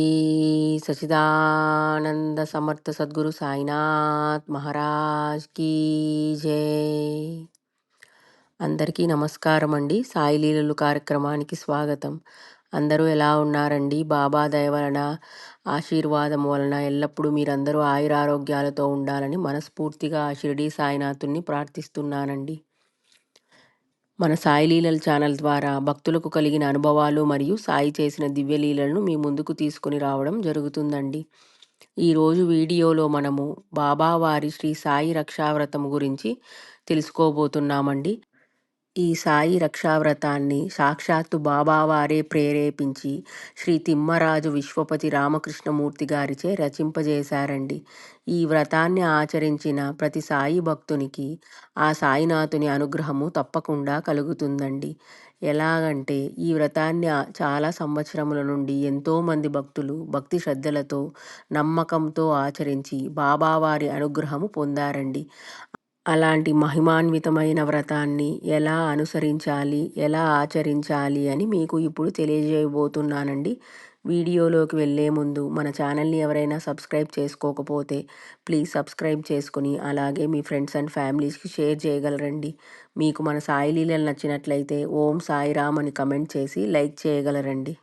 ఈ సచిదానంద సమర్థ సద్గురు సాయినాథ్ మహారాజ్ కీ జై అందరికీ నమస్కారం అండి సాయి లీలలు కార్యక్రమానికి స్వాగతం అందరూ ఎలా ఉన్నారండి బాబా దయ వలన ఆశీర్వాదం వలన ఎల్లప్పుడూ మీరందరూ ఆయురారోగ్యాలతో ఉండాలని మనస్ఫూర్తిగా ఆ షిరిడీ సాయినాథుని ప్రార్థిస్తున్నానండి మన సాయి లీలల ఛానల్ ద్వారా భక్తులకు కలిగిన అనుభవాలు మరియు సాయి చేసిన దివ్యలీలలను మీ ముందుకు తీసుకుని రావడం జరుగుతుందండి. ఈరోజు వీడియోలో మనము బాబావారి శ్రీ సాయి రక్షావ్రతం గురించి తెలుసుకోబోతున్నామండి. ఈ సాయి రక్షావ్రతాన్ని సాక్షాత్తు బాబావారే ప్రేరేపించి శ్రీ తిమ్మరాజు విశ్వపతి రామకృష్ణమూర్తి గారిచే రచింపజేశారండి. ఈ వ్రతాన్ని ఆచరించిన ప్రతి సాయి భక్తునికి ఆ సాయినాథుని అనుగ్రహము తప్పకుండా కలుగుతుందండి. ఎలాగంటే ఈ వ్రతాన్ని చాలా సంవత్సరముల నుండి ఎంతోమంది భక్తులు భక్తి శ్రద్ధలతో నమ్మకంతో ఆచరించి బాబావారి అనుగ్రహము పొందారండి. అలాంటి మహిమాన్వితమైన వ్రతాన్ని ఎలా అనుసరించాలి ఎలా ఆచరించాలి అని మీకు ఇప్పుడు తెలియజేయబోతున్నానండి. వీడియోలోకి వెళ్ళే ముందు మన ఛానల్ని ఎవరైనా సబ్స్క్రైబ్ చేసుకోకపోతే ప్లీజ్ సబ్స్క్రైబ్ చేసుకుని అలాగే మీ ఫ్రెండ్స్ అండ్ ఫ్యామిలీస్కి షేర్ చేయగలరండి. మీకు మన సాయి లీలలు నచ్చినట్లయితే ఓం సాయిరామ్ అని కమెంట్ చేసి లైక్ చేయగలరండి.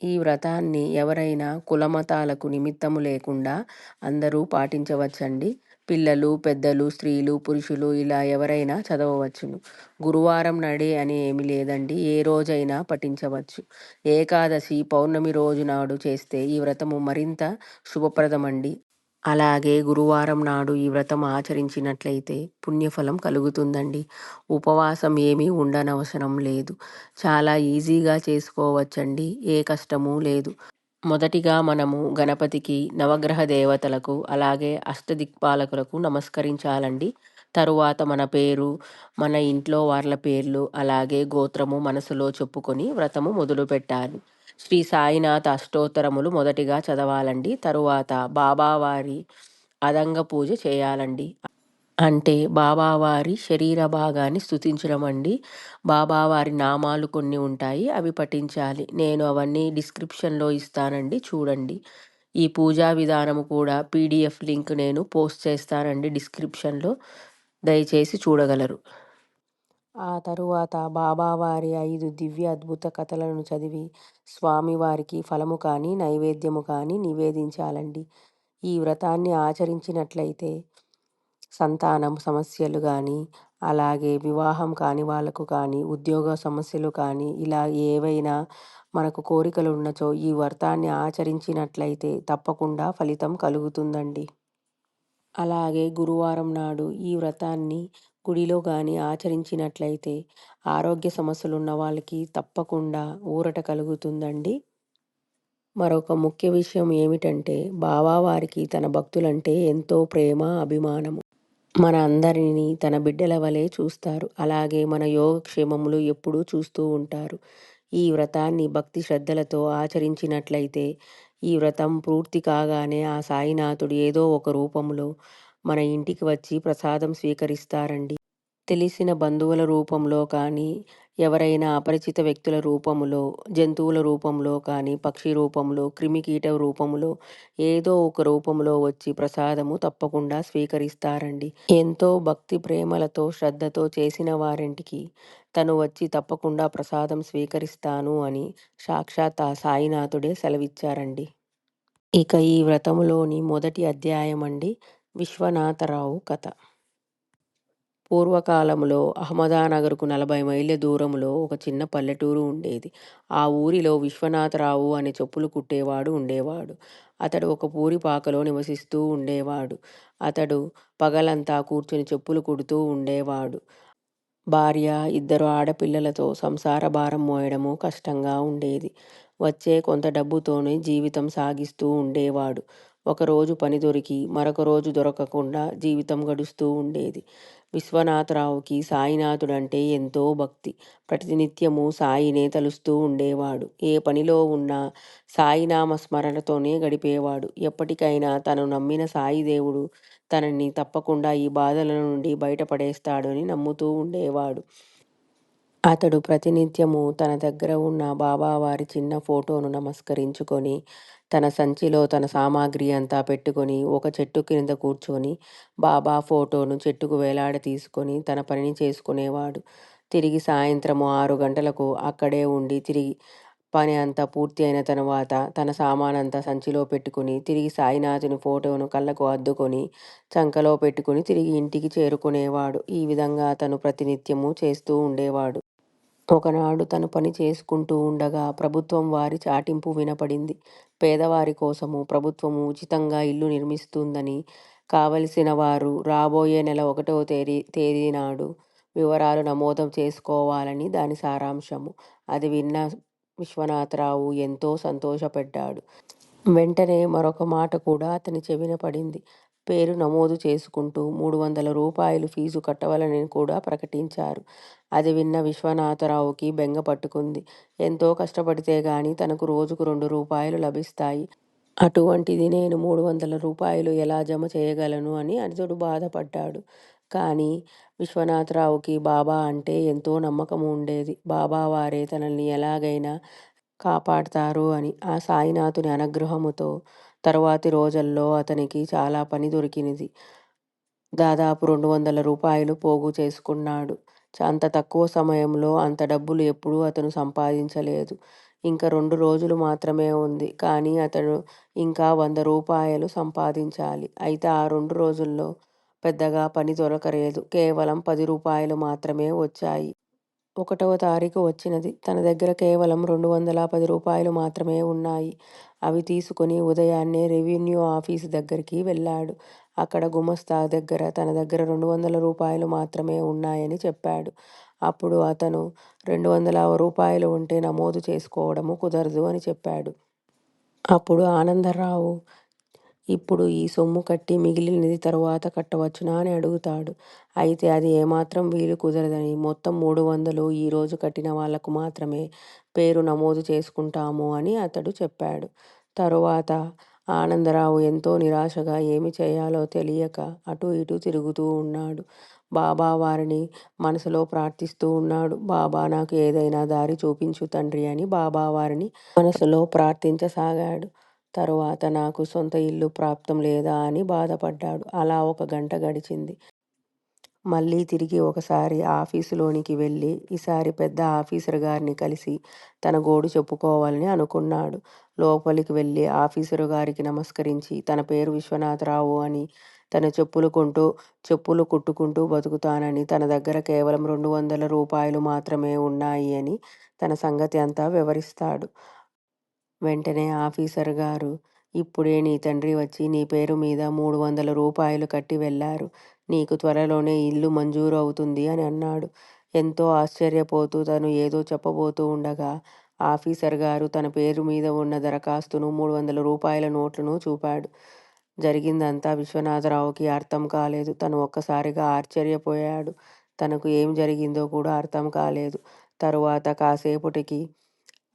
ఈ వ్రతాన్ని ఎవరైనా కులమతాలకు నిమిత్తము లేకుండా అందరూ పాటించవచ్చండి. పిల్లలు పెద్దలు స్త్రీలు పురుషులు ఇలా ఎవరైనా చదవవచ్చును. గురువారం నడే అని ఏమి లేదండి. ఏ రోజైనా పఠించవచ్చు. ఏకాదశి పౌర్ణమి రోజు నాడు చేస్తే ఈ వ్రతము మరింత శుభప్రదమండి. అలాగే గురువారం నాడు ఈ వ్రతం ఆచరించినట్లయితే పుణ్యఫలం కలుగుతుందండి. ఉపవాసం ఏమీ ఉండనవసరం లేదు. చాలా ఈజీగా చేసుకోవచ్చండి. ఏ కష్టమూ లేదు. మొదటిగా మనము గణపతికి నవగ్రహ దేవతలకు అలాగే అష్టదిక్పాలకులకు నమస్కరించాలండి. తరువాత మన పేరు మన ఇంట్లో వాళ్ళ పేర్లు అలాగే గోత్రము మనసులో చెప్పుకొని వ్రతము మొదలు పెట్టాలి శ్రీ సాయినాథ అష్టోత్తరములు మొదటిగా చదవాలండి. తరువాత బాబావారి అదంగ పూజ చేయాలండి. అంటే బాబావారి శరీర భాగాన్ని స్థుతించడం అండి. బాబావారి నామాలు కొన్ని ఉంటాయి అవి పఠించాలి. నేను అవన్నీ డిస్క్రిప్షన్లో ఇస్తానండి చూడండి. ఈ పూజా విధానము కూడా పీడిఎఫ్ లింక్ నేను పోస్ట్ చేస్తానండి డిస్క్రిప్షన్లో. దయచేసి చూడగలరు. ఆ తరువాత బాబావారి ఐదు దివ్య అద్భుత కథలను చదివి స్వామివారికి ఫలము కానీ నైవేద్యము కానీ నివేదించాలండి. ఈ వ్రతాన్ని ఆచరించినట్లయితే సంతానం సమస్యలు కానీ అలాగే వివాహం కాని వాళ్ళకు కానీ ఉద్యోగ సమస్యలు కానీ ఇలా ఏవైనా మనకు కోరికలు ఉన్నచో ఈ వ్రతాన్ని ఆచరించినట్లయితే తప్పకుండా ఫలితం కలుగుతుందండి. అలాగే గురువారం నాడు ఈ వ్రతాన్ని గుడిలో కానీ ఆచరించినట్లయితే ఆరోగ్య సమస్యలు ఉన్న వాళ్ళకి తప్పకుండా ఊరట కలుగుతుందండి. మరొక ముఖ్య విషయం ఏమిటంటే బావావారికి తన భక్తులంటే ఎంతో ప్రేమ అభిమానము. మన అందరినీ తన బిడ్డల వలె చూస్తారు. అలాగే మన యోగక్షేమములు ఎప్పుడూ చూస్తూ ఉంటారు. ఈ వ్రతాన్ని భక్తి శ్రద్ధలతో ఆచరించినట్లయితే ఈ వ్రతం పూర్తి కాగానే ఆ సాయినాథుడు ఏదో ఒక రూపంలో మన ఇంటికి వచ్చి ప్రసాదం స్వీకరిస్తారండి. తెలిసిన బంధువుల రూపంలో కానీ ఎవరైనా అపరిచిత వ్యక్తుల రూపంలో జంతువుల రూపంలో కానీ పక్షి రూపంలో క్రిమికీట రూపంలో ఏదో ఒక రూపంలో వచ్చి ప్రసాదము తప్పకుండా స్వీకరిస్తారండి. ఎంతో భక్తి ప్రేమలతో శ్రద్ధతో చేసిన వారింటికి తను వచ్చి తప్పకుండా ప్రసాదం స్వీకరిస్తాను అని సాక్షాత్ ఆ సాయినాథుడే సెలవిచ్చారండి. ఇక ఈ వ్రతములోని మొదటి అధ్యాయం అండి విశ్వనాథరావు కథ. పూర్వకాలంలో అహ్మదానగర్కు నలభై మైళ్ళ దూరంలో ఒక చిన్న పల్లెటూరు ఉండేది. ఆ ఊరిలో విశ్వనాథరావు అనే చెప్పులు కుట్టేవాడు ఉండేవాడు. అతడు ఒక పూరిపాకలో నివసిస్తూ ఉండేవాడు. అతడు పగలంతా కూర్చుని చెప్పులు కుడుతూ ఉండేవాడు. భార్య ఇద్దరు ఆడపిల్లలతో సంసార భారం మోయడము కష్టంగా ఉండేది. వచ్చే కొంత డబ్బుతోనే జీవితం సాగిస్తూ ఉండేవాడు. ఒకరోజు పని దొరికి మరొక రోజు దొరకకుండా జీవితం గడుస్తూ ఉండేది. విశ్వనాథరావుకి సాయినాథుడంటే ఎంతో భక్తి. ప్రతినిత్యము సాయినే తలుస్తూ ఉండేవాడు. ఏ పనిలో ఉన్నా సాయినామ స్మరణతోనే గడిపేవాడు. ఎప్పటికైనా తను నమ్మిన సాయి దేవుడు తనని తప్పకుండా ఈ బాధల నుండి బయటపడేస్తాడని నమ్ముతూ ఉండేవాడు. అతడు ప్రతినిత్యము తన దగ్గర ఉన్న బాబావారి చిన్న ఫోటోను నమస్కరించుకొని తన సంచిలో తన సామాగ్రి అంతా పెట్టుకొని ఒక చెట్టు కింద కూర్చొని బాబా ఫోటోను చెట్టుకు వేలాడ తీసుకొని తన పనిని చేసుకునేవాడు. తిరిగి సాయంత్రము ఆరు గంటలకు అక్కడే ఉండి తిరిగి పని అంతా పూర్తి అయిన తర్వాత తన సామానంతా సంచిలో పెట్టుకుని తిరిగి సాయినాథుని ఫోటోను కళ్ళకు అద్దుకొని చంకలో పెట్టుకుని తిరిగి ఇంటికి చేరుకునేవాడు. ఈ విధంగా అతను ప్రతినిత్యము చేస్తూ ఉండేవాడు. ఒకనాడు తను పని చేసుకుంటూ ఉండగా ప్రభుత్వం వారి చాటింపు వినపడింది. పేదవారి కోసము ప్రభుత్వము ఉచితంగా ఇల్లు నిర్మిస్తుందని కావలసిన వారు రాబోయే నెల ఒకటో తేదీ తేదీ నాడు వివరాలు నమోదు చేసుకోవాలని దాని సారాంశము. అది విన్న విశ్వనాథరావు ఎంతో సంతోషపడ్డాడు వెంటనే మరొక మాట కూడా అతని చెవిన పడింది. పేరు నమోదు చేసుకుంటూ మూడు వందల రూపాయలు ఫీజు కట్టవలని కూడా ప్రకటించారు. అది విన్న విశ్వనాథరావుకి బెంగ పట్టుకుంది. ఎంతో కష్టపడితే గాని తనకు రోజుకు రెండు రూపాయలు లభిస్తాయి. అటువంటిది నేను మూడు వందల రూపాయలు ఎలా జమ చేయగలను అని అతడు బాధపడ్డాడు. కానీ విశ్వనాథరావుకి బాబా అంటే ఎంతో నమ్మకం ఉండేది. బాబా వారే తనల్ని ఎలాగైనా కాపాడతారు అని ఆ సాయినాథుని అనుగ్రహముతో తరువాతి రోజుల్లో అతనికి చాలా పని దొరికినది. దాదాపు రెండు వందల రూపాయలు పోగు చేసుకున్నాడు. అంత తక్కువ సమయంలో అంత డబ్బులు ఎప్పుడూ అతను సంపాదించలేదు. ఇంకా రెండు రోజులు మాత్రమే ఉంది. కానీ అతను ఇంకా వంద రూపాయలు సంపాదించాలి. అయితే ఆ రెండు రోజుల్లో పెద్దగా పని దొరకలేదు. కేవలం పది రూపాయలు మాత్రమే వచ్చాయి. ఒకటవ తారీఖు వచ్చినది. తన దగ్గర కేవలం రెండు వందల పది రూపాయలు మాత్రమే ఉన్నాయి. అవి తీసుకుని ఉదయాన్నే రెవెన్యూ ఆఫీస్ దగ్గరికి వెళ్ళాడు. అక్కడ గుమస్తా దగ్గర తన దగ్గర రెండు వందల రూపాయలు మాత్రమే ఉన్నాయని చెప్పాడు. అప్పుడు అతను రెండు వందల రూపాయలు ఉంటే నమోదు చేసుకోవడము కుదరదు అని చెప్పాడు. అప్పుడు ఆనందరావు ఇప్పుడు ఈ సొమ్ము కట్టి మిగిలినది తరువాత కట్టవచ్చునా అని అడుగుతాడు. అయితే అది ఏమాత్రం వీలు కుదరదని మొత్తం మూడు వందలు ఈరోజు కట్టిన వాళ్ళకు మాత్రమే పేరు నమోదు చేసుకుంటాము అని అతడు చెప్పాడు. తరువాత ఆనందరావు ఎంతో నిరాశగా ఏమి చేయాలో తెలియక అటు ఇటు తిరుగుతూ ఉన్నాడు. బాబా వారిని మనసులో ప్రార్థిస్తూ ఉన్నాడు. బాబా నాకు ఏదైనా దారి చూపించు తండ్రి అని బాబా వారిని మనసులో ప్రార్థించసాగాడు. తరువాత నాకు సొంత ఇల్లు ప్రాప్తం లేదా అని బాధపడ్డాడు. అలా ఒక గంట గడిచింది. మళ్ళీ తిరిగి ఒకసారి ఆఫీసులోనికి వెళ్ళి ఈసారి పెద్ద ఆఫీసర్ గారిని కలిసి తన గోడు చెప్పుకోవాలని అనుకున్నాడు. లోపలికి వెళ్ళి ఆఫీసరు గారికి నమస్కరించి తన పేరు విశ్వనాథరావు అని తన చెప్పులు కొంటూ చెప్పులు కుట్టుకుంటూ బతుకుతానని తన దగ్గర కేవలం రెండు వందల రూపాయలు మాత్రమే ఉన్నాయి అని తన సంగతి అంతా వివరిస్తాడు. వెంటనే ఆఫీసర్ గారు ఇప్పుడే నీ తండ్రి వచ్చి నీ పేరు మీద మూడు వందల రూపాయలు కట్టి వెళ్ళారు నీకు త్వరలోనే ఇల్లు మంజూరు అవుతుంది అని అన్నాడు. ఎంతో ఆశ్చర్యపోతూ తను ఏదో చెప్పబోతూ ఉండగా ఆఫీసర్ గారు తన పేరు మీద ఉన్న దరఖాస్తును మూడు వందల రూపాయల నోట్లను చూపాడు. జరిగిందంతా విశ్వనాథరావుకి అర్థం కాలేదు. తను ఒక్కసారిగా ఆశ్చర్యపోయాడు. తనకు ఏం జరిగిందో కూడా అర్థం కాలేదు. తరువాత కాసేపటికి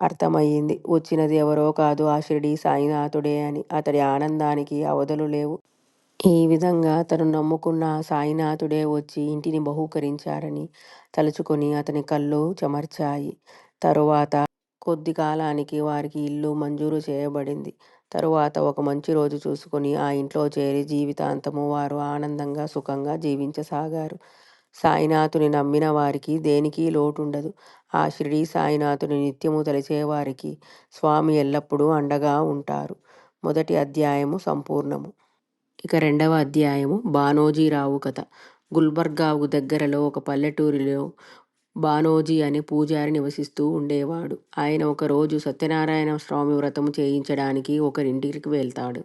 అర్థమయ్యింది. వచ్చినది ఎవరో కాదు ఆ షిరిడి సాయినాథుడే అని. అతడి ఆనందానికి అవధులు లేవు. ఈ విధంగా తను నమ్ముకున్న సాయినాథుడే వచ్చి ఇంటిని బహూకరించారని తలుచుకొని అతని కళ్ళు చెమర్చాయి. తరువాత కొద్ది కాలానికి వారికి ఇల్లు మంజూరు చేయబడింది. తరువాత ఒక మంచి రోజు చూసుకుని ఆ ఇంట్లో చేరి జీవితాంతము వారు ఆనందంగా సుఖంగా జీవించసాగారు. సాయినాథుని నమ్మిన వారికి దేనికి లోటుండదు. ఆ షిరిడి సాయినాథుని నిత్యము తలిచేవారికి స్వామి ఎల్లప్పుడూ అండగా ఉంటారు. మొదటి అధ్యాయము సంపూర్ణము. ఇక రెండవ అధ్యాయము బానోజీరావు కథ. గుల్బర్గావు దగ్గరలో ఒక పల్లెటూరిలో బానోజీ అనే పూజారి నివసిస్తూ ఉండేవాడు. ఆయన ఒకరోజు సత్యనారాయణ స్వామి వ్రతము చేయించడానికి ఒకరింటికి వెళ్తాడు.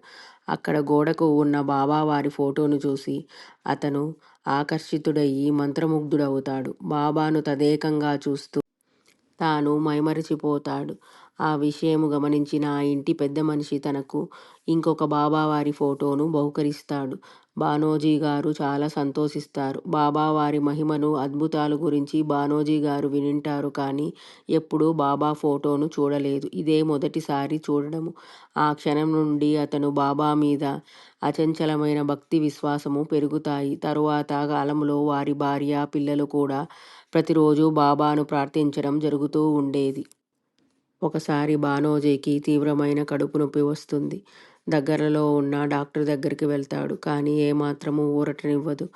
అక్కడ గోడకు ఉన్న బాబావారి ఫోటోను చూసి అతను ఆకర్షితుడయ్యి మంత్రముగ్ధుడవుతాడు. బాబాను తదేకంగా చూస్తూ తాను మైమరిచిపోతాడు. ఆ విషయము గమనించిన ఆ ఇంటి పెద్ద మనిషి తనకు ఇంకొక బాబావారి ఫోటోను బహుకరిస్తాడు. బానోజీగారు చాలా సంతోషిస్తారు. బాబావారి మహిమను, అద్భుతాలు గురించి బానోజీగారు వినుంటారు కానీ ఎప్పుడూ బాబా ఫోటోను చూడలేదు. ఇదే మొదటిసారి చూడడము. ఆ క్షణం నుండి అతను బాబా మీద అచంచలమైన భక్తి విశ్వాసము పెరుగుతాయి. తరువాత కాలంలో వారి భార్య, పిల్లలు కూడా ప్రతిరోజూ బాబాను ప్రార్థించడం జరుగుతూ ఉండేది ఒకసారి బానోజీకి తీవ్రమైన కడుపునొప్పి వస్తుంది. దగ్గరలో ఉన్న డాక్టర్ దగ్గరికి వెళ్తాడు. కానీ ఏమాత్రము ఊరటనివ్వదు.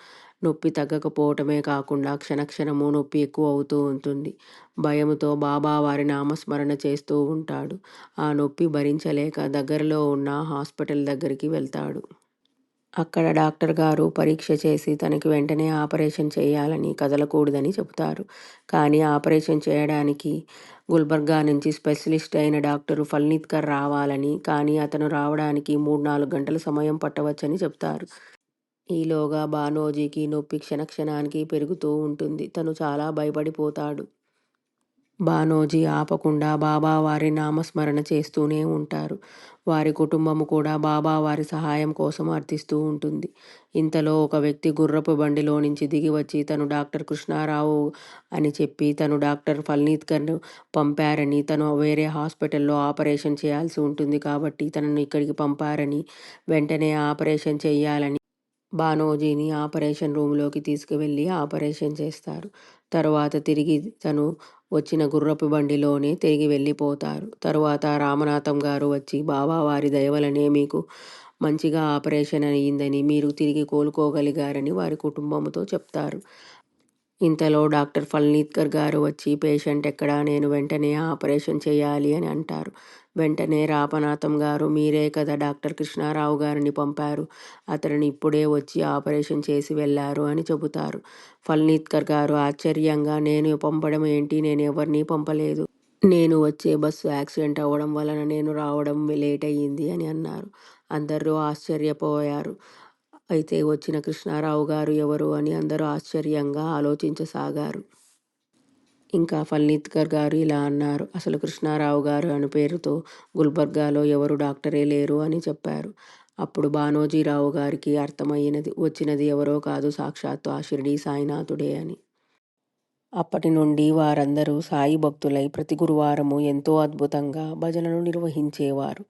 నొప్పి తగ్గకపోవటమే కాకుండా క్షణక్షణము నొప్పి ఎక్కువ అవుతూ ఉంటుంది. భయముతో బాబావారి నామస్మరణ చేస్తూ ఉంటాడు. ఆ నొప్పి భరించలేక దగ్గరలో ఉన్న హాస్పిటల్ దగ్గరికి వెళ్తాడు. అక్కడ డాక్టర్ గారు పరీక్ష చేసి తనకి వెంటనే ఆపరేషన్ చేయాలని కదలకూడదని చెబుతారు. కానీ ఆపరేషన్ చేయడానికి గుల్బర్గా నుంచి స్పెషలిస్ట్ అయిన డాక్టరు ఫల్నీత్కర్ రావాలని, కానీ అతను రావడానికి మూడు నాలుగు గంటలు సమయం పట్టవచ్చని చెబుతారు. ఈలోగా బానోజీకి నొప్పి క్షణక్షణానికి పెరుగుతూ ఉంటుంది తను చాలా భయపడిపోతాడు. బానోజీ ఆపకుండా బాబావారి నామస్మరణ చేస్తూనే ఉంటారు. వారి కుటుంబము కూడా బాబావారి సహాయం కోసం అర్థిస్తూ ఉంటుంది. ఇంతలో ఒక వ్యక్తి గుర్రపు బండిలో నుంచి దిగి వచ్చి తను డాక్టర్ కృష్ణారావు అని చెప్పి తను డాక్టర్ ఫల్నీత్కర్ను పంపారని తను వేరే హాస్పిటల్లో ఆపరేషన్ చేయాల్సి ఉంటుంది కాబట్టి తనను ఇక్కడికి పంపారని వెంటనే ఆపరేషన్ చేయాలని బానోజీని ఆపరేషన్ రూమ్లోకి తీసుకువెళ్ళి ఆపరేషన్ చేస్తారు. తరువాత తిరిగి తను వచ్చిన గుర్రపు బండిలోనే తిరిగి వెళ్ళిపోతారు. తరువాత రామనాథం గారు వచ్చి బాబా వారి దయవలనే మీకు మంచిగా ఆపరేషన్ అయ్యిందని మీరు తిరిగి కోలుకోగలిగారని వారి కుటుంబంతో చెప్తారు. ఇంతలో డాక్టర్ ఫల్నీత్కర్ గారు వచ్చి పేషెంట్ ఎక్కడ? నేను వెంటనే ఆపరేషన్ చేయాలి అని అంటారు. వెంటనే రాపనాథం గారు మీరే కదా డాక్టర్ కృష్ణారావు గారిని పంపారు. అతను ఇప్పుడే వచ్చి ఆపరేషన్ చేసి వెళ్ళారు అని చెబుతారు. ఫల్నీత్కర్ గారు ఆశ్చర్యంగా నేను పంపడం ఏంటి? నేను ఎవరిని పంపలేదు. నేను వచ్చే బస్సు యాక్సిడెంట్ అవ్వడం వలన నేను రావడం లేట్ అయ్యింది అని అన్నారు. అందరూ ఆశ్చర్యపోయారు. అయితే వచ్చిన కృష్ణారావు గారు ఎవరు? అని అందరూ ఆశ్చర్యంగా ఆలోచించసాగారు. ఇంకా ఫళ్నిత్కర్ గారు ఇలా అన్నారు. అసలు కృష్ణారావు గారు అని పేరుతో గుల్బర్గాలో ఎవరు డాక్టరే లేరు అని చెప్పారు. అప్పుడు బానోజీరావుగారికి అర్థమయ్యినది వచ్చినది ఎవరో కాదు సాక్షాత్తు ఆ షిర్డీ సాయినాథుడే అని. అప్పటి నుండి వారందరూ సాయి భక్తులై ప్రతి గురువారము ఎంతో అద్భుతంగా భజనలు నిర్వహించేవారు.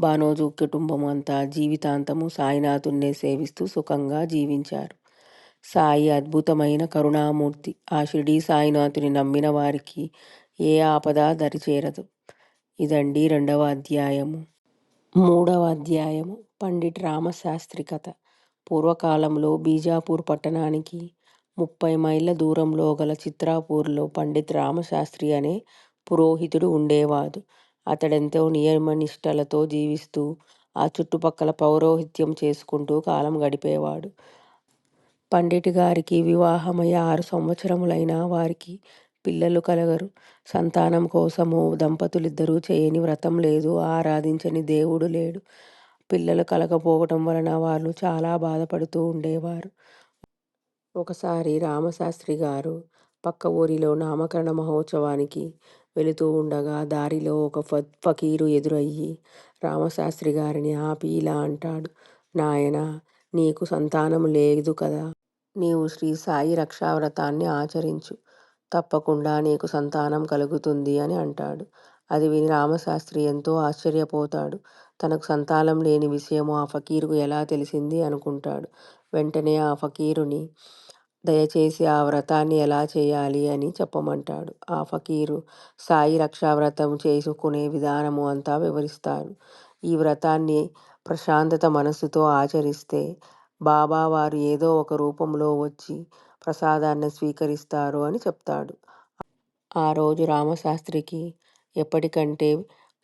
బానోజు కుటుంబం అంతా జీవితాంతము సాయినాథున్నే సేవిస్తూ సుఖంగా జీవించారు. సాయి అద్భుతమైన కరుణామూర్తి. ఆ షిర్డీ సాయినాథుని నమ్మిన వారికి ఏ ఆపదా దరిచేరదు. ఇదండి రెండవ అధ్యాయము. మూడవ అధ్యాయము పండిట్ రామశాస్త్రి కథ. పూర్వకాలంలో బీజాపూర్ పట్టణానికి ముప్పై మైళ్ళ దూరంలో గల చిత్రాపూర్లో పండిత్ రామశాస్త్రి అనే పురోహితుడు ఉండేవాడు అతడెంతో నియమనిష్టలతో జీవిస్తూ ఆ చుట్టుపక్కల పౌరోహిత్యం చేసుకుంటూ కాలం గడిపేవాడు. పండిట్ గారికి వివాహమై ఆరు సంవత్సరములైన వారికి పిల్లలు కలగరు. సంతానం కోసము దంపతులిద్దరూ చేయని వ్రతం లేదు. ఆరాధించని దేవుడు లేడు. పిల్లలు కలగపోవటం వలన వాళ్ళు చాలా బాధపడుతూ ఉండేవారు ఒకసారి రామశాస్త్రి గారు పక్క ఊరిలో నామకరణ మహోత్సవానికి వెళుతూ ఉండగా దారిలో ఒక ఫకీరు ఎదురయ్యి రామశాస్త్రి గారిని ఆపి ఇలా అంటాడు. నాయనా! నీకు సంతానం లేదు కదా? నీవు శ్రీ సాయి రక్షా వ్రతాన్ని ఆచరించు. తప్పకుండా నీకు సంతానం కలుగుతుంది అని అంటాడు. అది విని రామశాస్త్రి ఎంతో ఆశ్చర్యపోతాడు. తనకు సంతానం లేని విషయము ఆ ఫకీరుకు ఎలా తెలిసింది? అనుకుంటాడు. వెంటనే ఆ ఫకీరుని దయచేసి ఆ వ్రతాన్ని ఎలా చేయాలి అని చెప్పమంటాడు. ఆ ఫకీరు సాయి రక్షావ్రతం చేసుకునే విధానము అంతా వివరిస్తాడు. ఈ వ్రతాన్ని ప్రశాంతత మనస్సుతో ఆచరిస్తే బాబావారు ఏదో ఒక రూపంలో వచ్చి ప్రసాదాన్ని స్వీకరిస్తారు అని చెప్తాడు. ఆ రోజు రామశాస్త్రికి ఎప్పటికంటే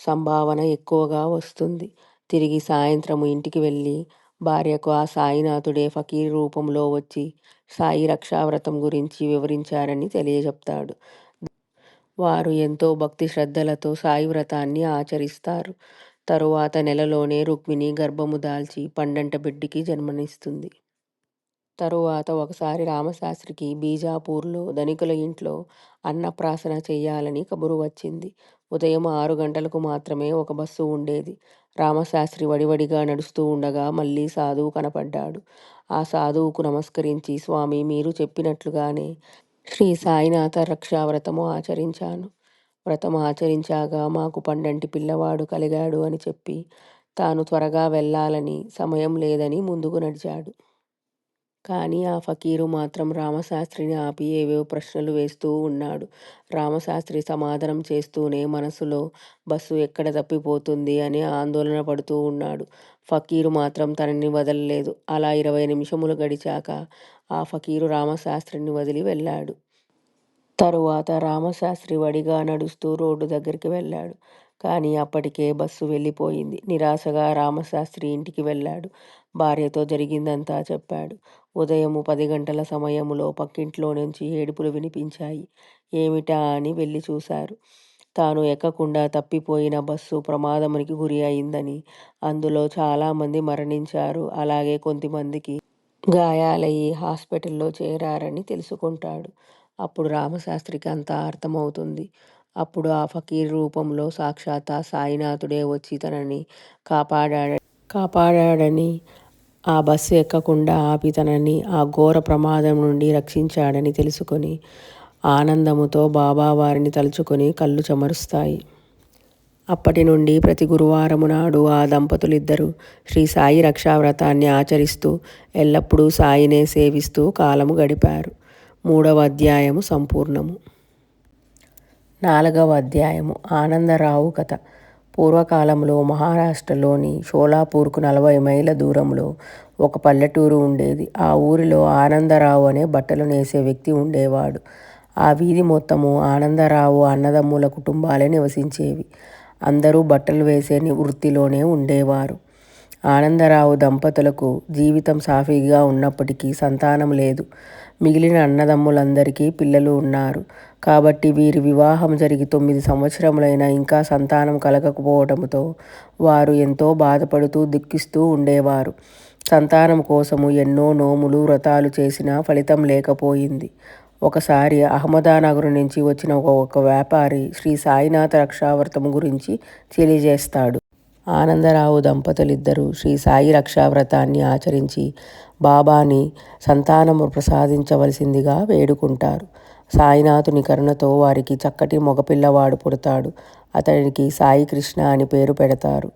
సంభావన ఎక్కువగా వస్తుంది. తిరిగి సాయంత్రము ఇంటికి వెళ్ళి భార్యకు ఆ సాయినాథుడే ఫకీర్ రూపంలో వచ్చి సాయి రక్షావ్రతం గురించి వివరించారని తెలియచెప్తాడు. వారు ఎంతో భక్తి శ్రద్ధలతో సాయి వ్రతాన్ని ఆచరిస్తారు. తరువాత నెలలోనే రుక్మిణి గర్భము దాల్చి పండంట బిడ్డకి జన్మనిస్తుంది. తరువాత ఒకసారి రామశాస్త్రికి బీజాపూర్లో ధనికుల ఇంట్లో అన్నప్రాసన చేయాలని కబురు వచ్చింది. ఉదయం ఆరు గంటలకు మాత్రమే ఒక బస్సు ఉండేది. రామశాస్త్రి వడివడిగా నడుస్తూ ఉండగా మళ్ళీ సాధువు కనపడ్డాడు. ఆ సాధువుకు నమస్కరించి స్వామి మీరు చెప్పినట్లుగానే శ్రీ సాయినాథ రక్షావ్రతము ఆచరించాను. వ్రతం ఆచరించాక మాకు పండంటి పిల్లవాడు కలిగాడు అని చెప్పి తాను త్వరగా వెళ్ళాలని సమయం లేదని ముందుకు నడిచాడు. కానీ ఆ ఫకీరు మాత్రం రామశాస్త్రిని ఆపి ఏవేవో ప్రశ్నలు వేస్తూ ఉన్నాడు. రామశాస్త్రి సమాధానం చేస్తూనే మనసులో బస్సు ఎక్కడ తప్పిపోతుంది అని ఆందోళన పడుతూ ఉన్నాడు. ఫకీరు మాత్రం తనని వదలలేదు. అలా ఇరవై నిమిషములు గడిచాక ఆ ఫకీరు రామశాస్త్రిని వదిలి వెళ్ళాడు. తరువాత రామశాస్త్రి వడిగా నడుస్తూ రోడ్డు దగ్గరికి వెళ్ళాడు. కానీ అప్పటికే బస్సు వెళ్ళిపోయింది. నిరాశగా రామశాస్త్రి ఇంటికి వెళ్ళాడు. భార్యతో జరిగిందంతా చెప్పాడు. ఉదయము పది గంటల సమయములో పక్కింట్లో నుంచి ఏడుపులు వినిపించాయి. ఏమిటా అని వెళ్ళి చూశారు. తాను ఎక్కకుండా తప్పిపోయిన బస్సు ప్రమాదానికి గురి అయిందని, అందులో చాలామంది మరణించారు. అలాగే కొంతమందికి గాయాలయి హాస్పిటల్లో చేరారని తెలుసుకుంటాడు. అప్పుడు రామశాస్త్రికి అంతా అర్థమవుతుంది. అప్పుడు ఆ ఫకీర్ రూపంలో సాక్షాత్ ఆ సాయినాథుడే వచ్చి తనని కాపాడాడని కాపాడాడని ఆ బస్సు ఎక్కకుండా ఆపి తనని ఆ ఘోర ప్రమాదం నుండి రక్షించాడని తెలుసుకొని ఆనందముతో బాబావారిని తలుచుకొని కళ్ళు చెమరుస్తాయి. అప్పటి నుండి ప్రతి గురువారము నాడు ఆ దంపతులిద్దరూ శ్రీ సాయి రక్షావ్రతాన్ని ఆచరిస్తూ ఎల్లప్పుడూ సాయినే సేవిస్తూ కాలము గడిపారు. మూడవ అధ్యాయము సంపూర్ణము. నాలుగవ అధ్యాయము ఆనందరావు కథ పూర్వకాలంలో మహారాష్ట్రలోని షోలాపూర్కు నలభై మైళ్ళ దూరంలో ఒక పల్లెటూరు ఉండేది. ఆ ఊరిలో ఆనందరావు అనే బట్టలు నేసే వ్యక్తి ఉండేవాడు. ఆ వీధి మొత్తము ఆనందరావు అన్నదమ్ముల కుటుంబాలే నివసించేవి. అందరూ బట్టలు వేసే వృత్తిలోనే ఉండేవారు. ఆనందరావు దంపతులకు జీవితం సాఫీగా ఉన్నప్పటికీ సంతానం లేదు. మిగిలిన అన్నదమ్ములందరికీ పిల్లలు ఉన్నారు. కాబట్టి వీరి వివాహం జరిగి తొమ్మిది సంవత్సరములైనా ఇంకా సంతానం కలగకపోవటంతో వారు ఎంతో బాధపడుతూ దుఃఖిస్తూ ఉండేవారు. సంతానం కోసము ఎన్నో నోములు, వ్రతాలు చేసినా ఫలితం లేకపోయింది. ఒకసారి అహ్మదానగర్ నుంచి వచ్చిన ఒక వ్యాపారి శ్రీ సాయినాథ రక్షావ్రతం గురించి తెలియజేస్తాడు. ఆనందరావు దంపతులిద్దరూ శ్రీ సాయి రక్షావ్రతాన్ని ఆచరించి బాబాని సంతానము ప్రసాదించవలసిందిగా వేడుకుంటారు. సాయినాథుని కరుణతో వారికి చక్కటి మగపిల్లవాడు పుడతాడు. అతనికి సాయికృష్ణ అని పేరు పెడతారు.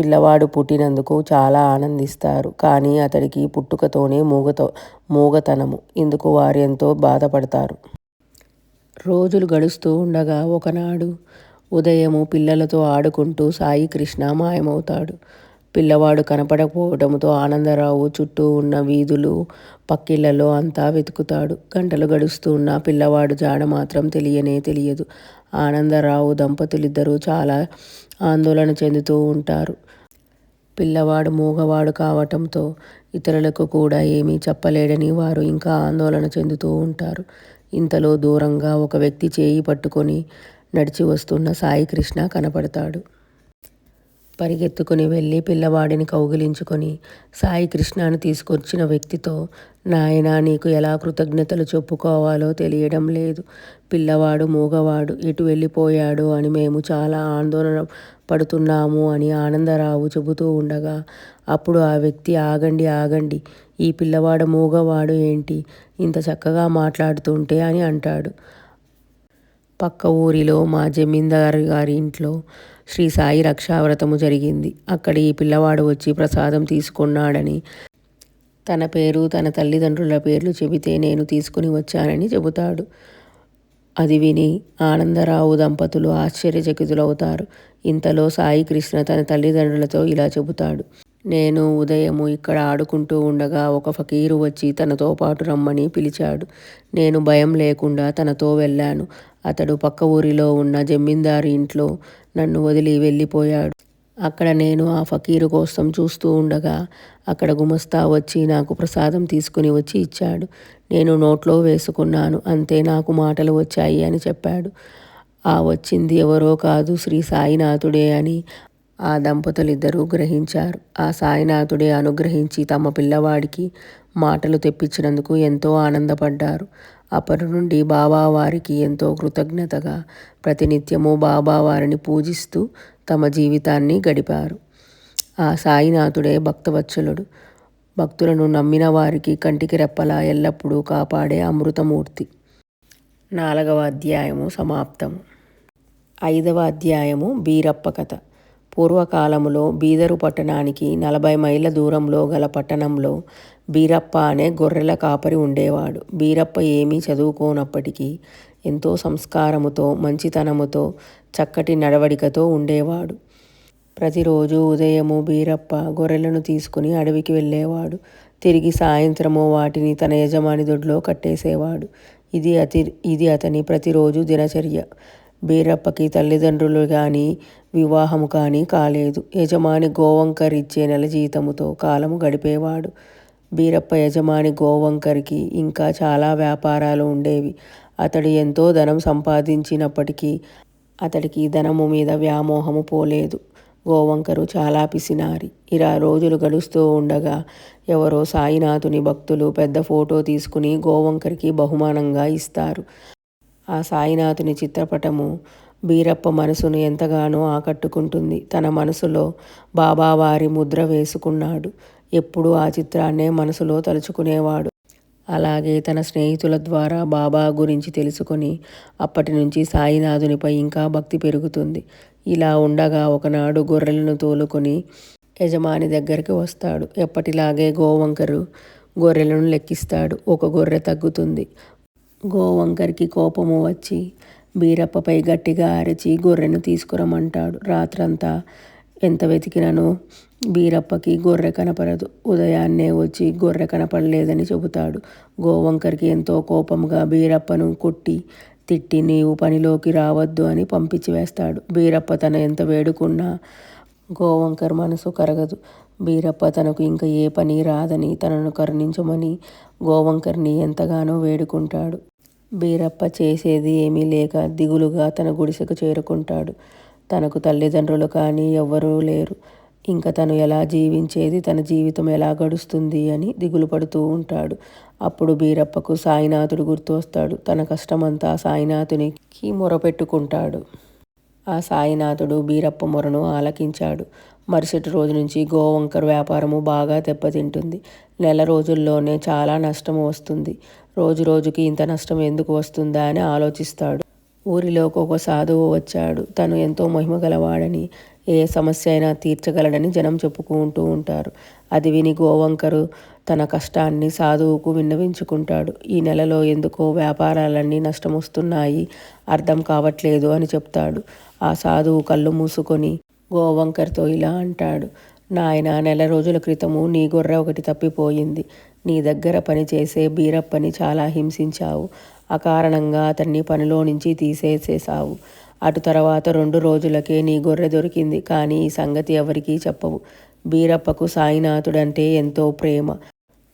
పిల్లవాడు పుట్టినందుకు చాలా ఆనందిస్తారు. కానీ అతడికి పుట్టుకతోనే మూగతో మూగతనము. ఇందుకు వారు ఎంతో బాధపడతారు. రోజులు గడుస్తూ ఉండగా ఒకనాడు ఉదయము పిల్లలతో ఆడుకుంటూ సాయికృష్ణ మాయమవుతాడు. పిల్లవాడు కనపడకపోవటంతో ఆనందరావు చుట్టూ ఉన్న వీధులు, పక్కిళ్ళలో అంతా వెతుకుతాడు. గంటలు గడుస్తున్నా పిల్లవాడు జాడ మాత్రం తెలియనే తెలియదు. ఆనందరావు దంపతులిద్దరూ చాలా ఆందోళన చెందుతూ ఉంటారు. పిల్లవాడు మూగవాడు కావటంతో ఇతరులకు కూడా ఏమీ చెప్పలేడని వారు ఇంకా ఆందోళన చెందుతూ ఉంటారు. ఇంతలో దూరంగా ఒక వ్యక్తి చేయి పట్టుకొని నడిచి వస్తున్న సాయికృష్ణ కనపడతాడు. పరిగెత్తుకుని వెళ్ళి పిల్లవాడిని కౌగిలించుకొని సాయికృష్ణను తీసుకొచ్చిన వ్యక్తితో నాయనా నీకు ఎలా కృతజ్ఞతలు చెప్పుకోవాలో తెలియడం లేదు. పిల్లవాడు మూగవాడు. ఎటు వెళ్ళిపోయాడు అని మేము చాలా ఆందోళన పడుతున్నాము అని ఆనందరావు చెబుతూ ఉండగా అప్పుడు ఆ వ్యక్తి ఆగండి ఆగండి ఈ పిల్లవాడు మూగవాడు ఏంటి ఇంత చక్కగా మాట్లాడుతుంటే అని అంటాడు. పక్క ఊరిలో మా జమీందారు గారి ఇంట్లో శ్రీ సాయి రక్షావ్రతము జరిగింది. అక్కడ ఈ పిల్లవాడు వచ్చి ప్రసాదం తీసుకున్నాడని తన పేరు తన తల్లిదండ్రుల పేర్లు చెబితే నేను తీసుకుని వచ్చానని చెబుతాడు. అది విని ఆనందరావు దంపతులు ఆశ్చర్యచకితులవుతారు. ఇంతలో సాయి కృష్ణ తన తల్లిదండ్రులతో ఇలా చెబుతాడు. నేను ఉదయము ఇక్కడ ఆడుకుంటూ ఉండగా ఒక ఫకీరు వచ్చి తనతో పాటు రమ్మని పిలిచాడు. నేను భయం లేకుండా తనతో వెళ్ళాను. అతడు పక్క ఊరిలో ఉన్న జమీందారు ఇంట్లో నన్ను వదిలి వెళ్ళిపోయాడు. అక్కడ నేను ఆ ఫకీరు కోసం చూస్తూ ఉండగా అక్కడ గుమస్తా వచ్చి నాకు ప్రసాదం తీసుకుని వచ్చి ఇచ్చాడు. నేను నోట్లో వేసుకున్నాను. అంతే నాకు మాటలు వచ్చాయి అని చెప్పాడు. ఆ వచ్చింది ఎవరో కాదు శ్రీ సాయినాథుడే అని ఆ దంపతులిద్దరూ గ్రహించారు. ఆ సాయినాథుడే అనుగ్రహించి తమ పిల్లవాడికి మాటలు తెప్పించినందుకు ఎంతో ఆనందపడ్డారు. అప్పటి నుండి బాబావారికి ఎంతో కృతజ్ఞతగా ప్రతినిత్యము బాబావారిని పూజిస్తూ తమ జీవితాన్ని గడిపారు. ఆ సాయినాథుడే భక్తవత్సలుడు. భక్తులను నమ్మిన వారికి కంటికి రెప్పలా ఎల్లప్పుడూ కాపాడే అమృతమూర్తి. నాలుగవ అధ్యాయము సమాప్తము. ఐదవ అధ్యాయము బీరప్ప కథ. పూర్వకాలములో బీదరు పట్టణానికి నలభై మైళ్ళ దూరంలో గల పట్టణంలో బీరప్ప అనే గొర్రెల కాపరి ఉండేవాడు. బీరప్ప ఏమీ చదువుకోనప్పటికీ ఎంతో సంస్కారముతో మంచితనముతో చక్కటి నడవడికతో ఉండేవాడు. ప్రతిరోజు ఉదయము బీరప్ప గొర్రెలను తీసుకుని అడవికి వెళ్ళేవాడు. తిరిగి సాయంత్రము వాటిని తన యజమాని దొడ్లో కట్టేసేవాడు. ఇది అతి ఇది అతని ప్రతిరోజు దినచర్య. బీరప్పకి తల్లిదండ్రులు కానీ వివాహము కానీ కాలేదు. యజమాని గోవంకరిచ్చే నెల జీతముతో కాలము గడిపేవాడు. బీరప్ప యజమాని గోవంకర్కి ఇంకా చాలా వ్యాపారాలు ఉండేవి. అతడు ఎంతో ధనం సంపాదించినప్పటికీ అతడికి ధనము మీద వ్యామోహము పోలేదు. గోవంకరు చాలా పిసినారి. ఇలా రోజులు గడుస్తూ ఉండగా ఎవరో సాయినాథుని భక్తులు పెద్ద ఫోటో తీసుకుని గోవంకరికి బహుమానంగా ఇస్తారు. ఆ సాయినాథుని చిత్రపటము బీరప్ప మనసును ఎంతగానో ఆకట్టుకుంటుంది. తన మనసులో బాబావారి ముద్ర వేసుకున్నాడు. ఎప్పుడూ ఆ చిత్రాన్నే మనసులో తలుచుకునేవాడు. అలాగే తన స్నేహితుల ద్వారా బాబా గురించి తెలుసుకొని అప్పటి నుంచి సాయినాథునిపై ఇంకా భక్తి పెరుగుతుంది. ఇలా ఉండగా ఒకనాడు గొర్రెలను తోలుకొని యజమాని దగ్గరికి వస్తాడు. ఎప్పటిలాగే గోవంకరు గొర్రెలను లెక్కిస్తాడు. ఒక గొర్రె తగ్గుతుంది. గోవంకర్కి కోపము వచ్చి బీరప్పపై గట్టిగా అరిచి గొర్రెను తీసుకురమంటాడు రాత్రంతా ఎంత వెతికినను? బీరప్పకి గొర్రె కనపడదు. ఉదయాన్నే వచ్చి గొర్రె కనపడలేదని చెబుతాడు. గోవంకర్కి ఎంతో కోపంగా బీరప్పను కొట్టి తిట్టి నీవు పనిలోకి రావద్దు అని పంపించి వేస్తాడు. బీరప్ప తన ఎంత వేడుకున్నా గోవంకర్ మనసు కరగదు. బీరప్ప తనకు ఇంకా ఏ పని రాదని తనను కరుణించమని గోవంకర్ని ఎంతగానో వేడుకుంటాడు. బీరప్ప చేసేది ఏమీ లేక దిగులుగా తన గుడిసెకు చేరుకుంటాడు. తనకు తల్లిదండ్రులు కానీ ఎవ్వరూ లేరు. ఇంకా తను ఎలా జీవించేది తన జీవితం ఎలా గడుస్తుంది అని దిగులు పడుతూ ఉంటాడు. అప్పుడు బీరప్పకు సాయినాథుడు గుర్తు వస్తాడు. తన కష్టమంతా సాయినాథునికి మొరపెట్టుకుంటాడు. ఆ సాయినాథుడు బీరప్ప మొరను ఆలకించాడు. మరుసటి రోజు నుంచి గోవంకర్ వ్యాపారము బాగా దెబ్బతింటుంది. నెల రోజుల్లోనే చాలా నష్టం వస్తుంది. రోజు రోజుకి ఇంత నష్టం ఎందుకు వస్తుందా అని ఆలోచిస్తాడు. ఊరిలోకి ఒక సాధువు వచ్చాడు. తను ఎంతో మహిమ గలవాడని ఏ సమస్య అయినా తీర్చగలడని జనం చెప్పుకుంటూ ఉంటారు. అది విని గోవంకరు తన కష్టాన్ని సాధువుకు విన్నవించుకుంటాడు. ఈ నెలలో ఎందుకో వ్యాపారాలన్నీ నష్టం వస్తున్నాయి అర్థం కావట్లేదు అని చెప్తాడు. ఆ సాధువు కళ్ళు మూసుకొని గోవంకర్తో ఇలా అంటాడు. నాయన నెల రోజుల క్రితము నీ గొర్రె ఒకటి తప్పిపోయింది. నీ దగ్గర పనిచేసే బీరప్పని చాలా హింసించావు. అకారణంగా అతన్ని పనిలో నుంచి తీసేసేసావు అటు తర్వాత రెండు రోజులకే నీ గొర్రె దొరికింది కానీ ఈ సంగతి ఎవరికీ చెప్పవు. బీరప్పకు సాయినాథుడంటే ఎంతో ప్రేమ.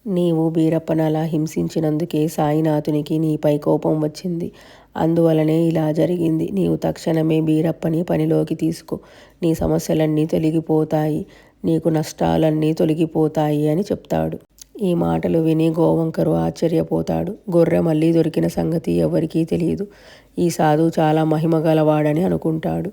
నీవు బీరప్పను అలా హింసించినందుకే సాయినాథునికి నీపై కోపం వచ్చింది. అందువలనే ఇలా జరిగింది. నీవు తక్షణమే బీరప్పని పనిలోకి తీసుకో. నీ సమస్యలన్నీ తొలగిపోతాయి. నీకు నష్టాలన్నీ తొలగిపోతాయి అని చెప్తాడు. ఈ మాటలు విని గోవంకరు ఆశ్చర్యపోతాడు. గొర్రె మళ్ళీ దొరికిన సంగతి ఎవరికీ తెలియదు. ఈ సాధువు చాలా మహిమ గలవాడని అనుకుంటాడు.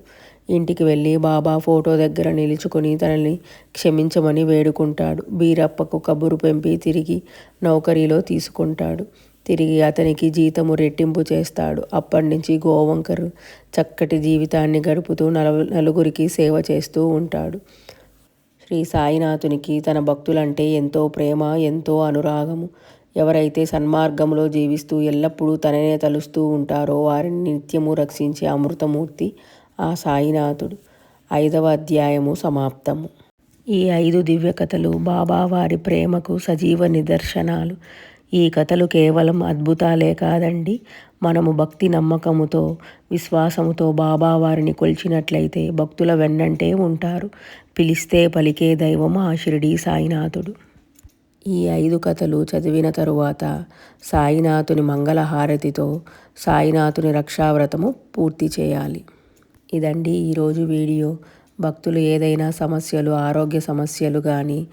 ఇంటికి వెళ్ళి బాబా ఫోటో దగ్గర నిలుచుకొని తనని క్షమించమని వేడుకుంటాడు. బీరప్పకు కబురు పెంపి తిరిగి నౌకరీలో తీసుకుంటాడు. తిరిగి అతనికి జీతము రెట్టింపు చేస్తాడు. అప్పటి నుంచి చక్కటి జీవితాన్ని గడుపుతూ నలుగురికి సేవ చేస్తూ ఉంటాడు. శ్రీ సాయినాథునికి తన భక్తులంటే ఎంతో ప్రేమ ఎంతో అనురాగము. ఎవరైతే సన్మార్గంలో జీవిస్తూ ఎల్లప్పుడూ తననే తలుస్తూ ఉంటారో వారిని నిత్యము రక్షించే అమృతమూర్తి ఆ సాయినాథుడు. ఐదవ అధ్యాయము సమాప్తము. ఈ ఐదు దివ్య కథలు బాబావారి ప్రేమకు సజీవ నిదర్శనాలు. ఈ కథలు కేవలం అద్భుతాలే కాదండి. మనము భక్తి నమ్మకముతో విశ్వాసముతో బాబావారిని కొలిచినట్లయితే భక్తుల వెన్నంటే ఉంటారు. పిలిస్తే పలికే దైవం ఆ షిరిడీ సాయినాథుడు. ఈ ఐదు కథలు చదివిన తరువాత సాయినాథుని మంగళహారతితో సాయినాథుని రక్షావ్రతము పూర్తి చేయాలి. ఇదండి ఈరోజు వీడియో. భక్తులు ఏదైనా సమస్యలు ఆరోగ్య సమస్యలు కానీ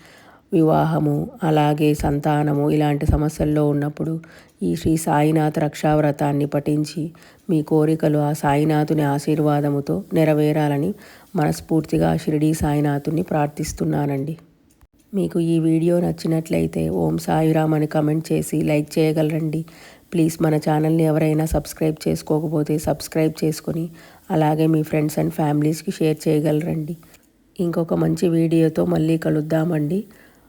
వివాహము అలాగే సంతానము ఇలాంటి సమస్యల్లో ఉన్నప్పుడు ఈ శ్రీ సాయినాథ్ రక్షావ్రతాన్ని పఠించి మీ కోరికలు ఆ సాయినాథుని ఆశీర్వాదముతో నెరవేరాలని మనస్ఫూర్తిగా షిరిడీ సాయినాథుని ప్రార్థిస్తున్నానండి. మీకు ఈ వీడియో నచ్చినట్లయితే ఓం సాయిరామ్ అని కమెంట్ చేసి లైక్ చేయగలరండి. ప్లీజ్ మన ఛానల్ని ఎవరైనా సబ్స్క్రైబ్ చేసుకోకపోతే సబ్స్క్రైబ్ చేసుకొని అలాగే మీ ఫ్రెండ్స్ అండ్ ఫ్యామిలీస్కి షేర్ చేయగలరండి. ఇంకొక మంచి వీడియోతో మళ్ళీ కలుద్దామండి.